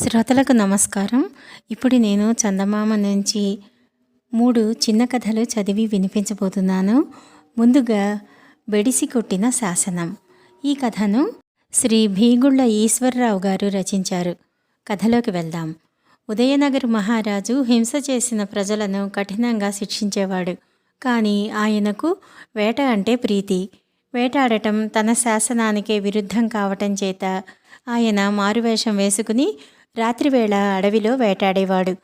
శ్రోతలకు నమస్కారం. ఇప్పుడు నేను చందమామ నుంచి మూడు చిన్న కథలు చదివి వినిపించబోతున్నాను. ముందుగా బెడిసి కొట్టిన శాసనం. ఈ కథను శ్రీ భీగుళ్ళ ఈశ్వరరావు గారు రచించారు. కథలోకి వెళ్దాం. ఉదయనగర్ మహారాజు హింస చేసిన ప్రజలను కఠినంగా శిక్షించేవాడు. కానీ ఆయనకు వేట అంటే ప్రీతి. వేటాడటం తన శాసనానికే విరుద్ధం కావటం చేత ఆయన మారువేషం వేసుకుని రాత్రివేళ అడవిలో వేటాడేవాడు.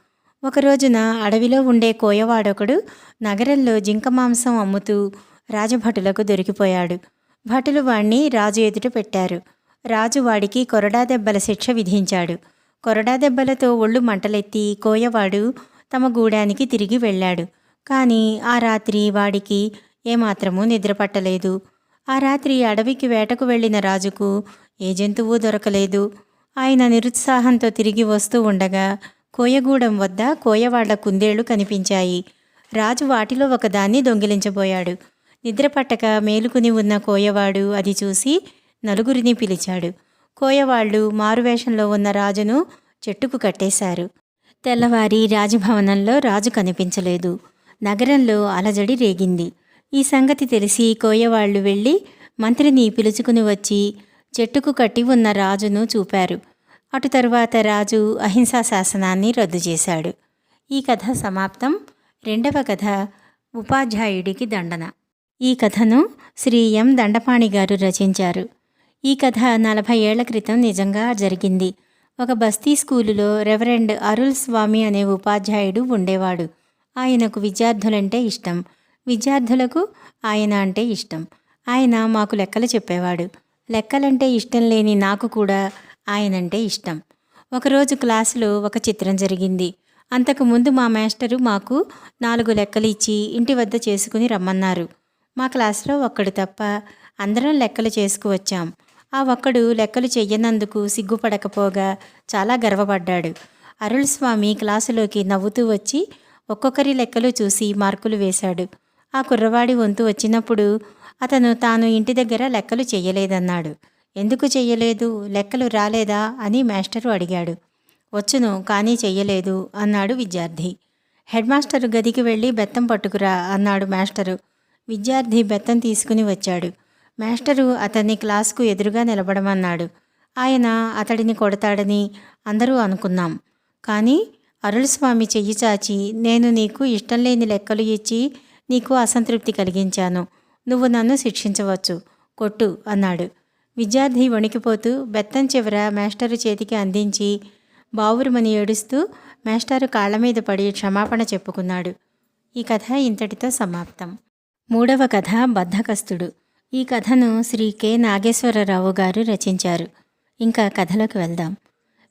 ఒక రోజున అడవిలో ఉండే కోయవాడొకడు నగరంలో జింక మాంసం అమ్ముతూ రాజభటులకు దొరికిపోయాడు. భటులు వాణ్ణి రాజు ఎదుట పెట్టారు. రాజు వాడికి కొరడా దెబ్బల శిక్ష విధించాడు. కొరడా దెబ్బలతో ఒళ్ళు మంటలెత్తి కోయవాడు తమ గూడానికి తిరిగి వెళ్ళాడు. కానీ ఆ రాత్రి వాడికి ఏమాత్రమూ నిద్రపట్టలేదు ఆ రాత్రి అడవికి వేటకు వెళ్ళిన రాజుకు ఏ జంతువు దొరకలేదు. ఆయన నిరుత్సాహంతో తిరిగి వస్తూ ఉండగా కోయగూడెం వద్ద కోయవాళ్ళ కుందేళ్ళు కనిపించాయి. రాజు వాటిలో ఒకదాన్ని దొంగిలించబోయాడు. నిద్రపట్టక మేలుకుని ఉన్న కోయవాడు అది చూసి నలుగురిని పిలిచాడు. కోయవాళ్ళు మారువేషంలో ఉన్న రాజును చెట్టుకు కట్టేశారు. తెల్లవారి రాజభవనంలో రాజు కనిపించలేదు. నగరంలో అలజడి రేగింది. ఈ సంగతి తెలిసి కోయవాళ్ళు వెళ్ళి మంత్రిని పిలుచుకుని వచ్చి చెట్టుకు కట్టి ఉన్న రాజును చూపారు. అటు తరువాత రాజు అహింసా శాసనాన్ని రద్దు చేశాడు. ఈ కథ సమాప్తం. రెండవ కథ ఉపాధ్యాయుడికి దండన. ఈ కథను శ్రీ ఎం. దండపాణి గారు రచించారు. ఈ కథ నలభై ఏళ్ళ క్రితం నిజంగా జరిగింది. ఒక బస్తీ స్కూలులో రెవరెండ్ అరుల్ స్వామి అనే ఉపాధ్యాయుడు ఉండేవాడు. ఆయనకు విద్యార్థులంటే ఇష్టం. విద్యార్థులకు ఆయన అంటే ఇష్టం. ఆయన మాకు లెక్కలు చెప్పేవాడు. లెక్కలంటే ఇష్టం లేని నాకు కూడా ఆయనంటే ఇష్టం. ఒకరోజు క్లాసులో ఒక చిత్రం జరిగింది. అంతకుముందు మా మాస్టరు మాకు నాలుగు లెక్కలు ఇచ్చి ఇంటి వద్ద చేసుకుని రమ్మన్నారు. మా క్లాసులో ఒక్కడు తప్ప అందరం లెక్కలు చేసుకువచ్చాం. ఆ ఒక్కడు లెక్కలు చెయ్యనందుకు సిగ్గుపడకపోగా చాలా గర్వపడ్డాడు. అరుళ్ స్వామి క్లాసులోకి నవ్వుతూ వచ్చి ఒక్కొక్కరి లెక్కలు చూసి మార్కులు వేశాడు. ఆ కుర్రవాడి వంతు వచ్చినప్పుడు అతను తాను ఇంటి దగ్గర లెక్కలు చెయ్యలేదన్నాడు. ఎందుకు చెయ్యలేదు? లెక్కలు రాలేదా? అని మాస్టరు అడిగాడు. వచ్చును కానీ చెయ్యలేదు అన్నాడు విద్యార్థి. హెడ్ మాస్టరు గదికి వెళ్ళి బెత్తం పట్టుకురా అన్నాడు మాస్టరు. విద్యార్థి బెత్తం తీసుకుని వచ్చాడు. మాస్టరు అతన్ని క్లాసుకు ఎదురుగా నిలబడమన్నాడు. ఆయన అతడిని కొడతాడని అందరూ అనుకున్నాం. కానీ అరుళస్వామి చెయ్యి చాచి నేను నీకు ఇష్టం లేని లెక్కలు ఇచ్చి నీకు అసంతృప్తి కలిగించాను. నువ్వు నన్ను శిక్షించవచ్చు. కొట్టు అన్నాడు. విద్యార్థి వణికిపోతూ బెత్తం చివర మాస్టరు చేతికి అందించి బావురుమని ఏడుస్తూ మాస్టారు కాళ్ళ మీద పడి క్షమాపణ చెప్పుకున్నాడు. ఈ కథ ఇంతటితో సమాప్తం. మూడవ కథ బద్ధకస్తుడు. ఈ కథను శ్రీ కె. నాగేశ్వరరావు గారు రచించారు. ఇంకా కథలోకి వెళ్దాం.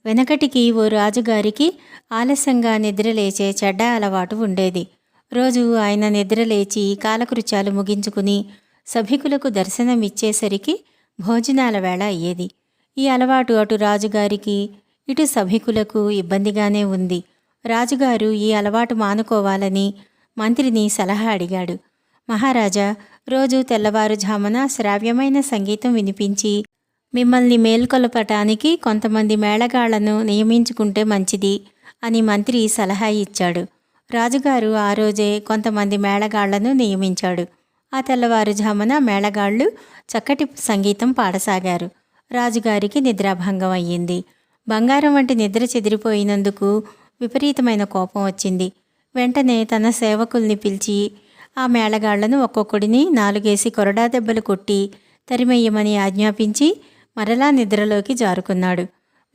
వెనకటికి ఓ రాజుగారికి ఆలస్యంగా నిద్రలేచే చెడ్డ అలవాటు ఉండేది. రోజు ఆయన నిద్రలేచి కాలకృత్యాలు ముగించుకుని సభికులకు దర్శనమిచ్చేసరికి భోజనాల వేళ అయ్యేది. ఈ అలవాటు అటు రాజుగారికి ఇటు సభికులకు ఇబ్బందిగానే ఉంది. రాజుగారు ఈ అలవాటు మానుకోవాలని మంత్రిని సలహా అడిగాడు. మహారాజా రోజు తెల్లవారుజామున శ్రావ్యమైన సంగీతం వినిపించి మిమ్మల్ని మేల్కొలపటానికి కొంతమంది మేళగాళ్ళను నియమించుకుంటే మంచిది అని మంత్రి సలహా ఇచ్చాడు. రాజుగారు ఆ రోజే కొంతమంది మేళగాళ్ళను నియమించాడు. ఆ తెల్లవారుజామున మేళగాళ్ళు చక్కటి సంగీతం పాడసాగారు. రాజుగారికి నిద్రాభంగం అయ్యింది. బంగారం వంటి నిద్ర చెదిరిపోయినందుకు విపరీతమైన కోపం వచ్చింది. వెంటనే తన సేవకుల్ని పిలిచి ఆ మేళగాళ్ళను ఒక్కొక్కడిని నాలుగేసి కొరడా దెబ్బలు కొట్టి తరిమెయ్యమని ఆజ్ఞాపించి మరలా నిద్రలోకి జారుకున్నాడు.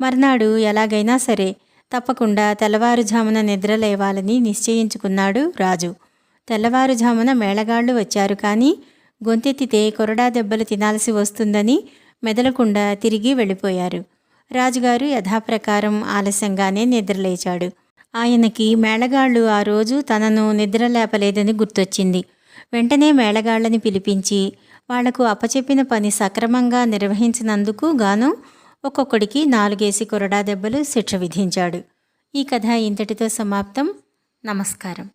మర్నాడు ఎలాగైనా సరే తప్పకుండా తెల్లవారుజామున నిద్ర లేవాలని నిశ్చయించుకున్నాడు రాజు. తెల్లవారుజామున మేళగాళ్ళు వచ్చారు కానీ గొంతెత్తితే కొరడా దెబ్బలు తినాల్సి వస్తుందని మెదలకుండా తిరిగి వెళ్ళిపోయారు. రాజుగారు యథాప్రకారం ఆలస్యంగానే నిద్రలేచాడు. ఆయనకి మేళగాళ్ళు ఆ రోజు తనను నిద్రలేపలేదని గుర్తొచ్చింది. వెంటనే మేళగాళ్ళని పిలిపించి వాళ్ళకు అప్పచెప్పిన పని సక్రమంగా నిర్వహించినందుకు గాను ఒక్కొక్కడికి నాలుగేసి కొరడా దెబ్బలు శిక్ష విధించాడు. ఈ కథ ఇంతటితో సమాప్తం. నమస్కారం.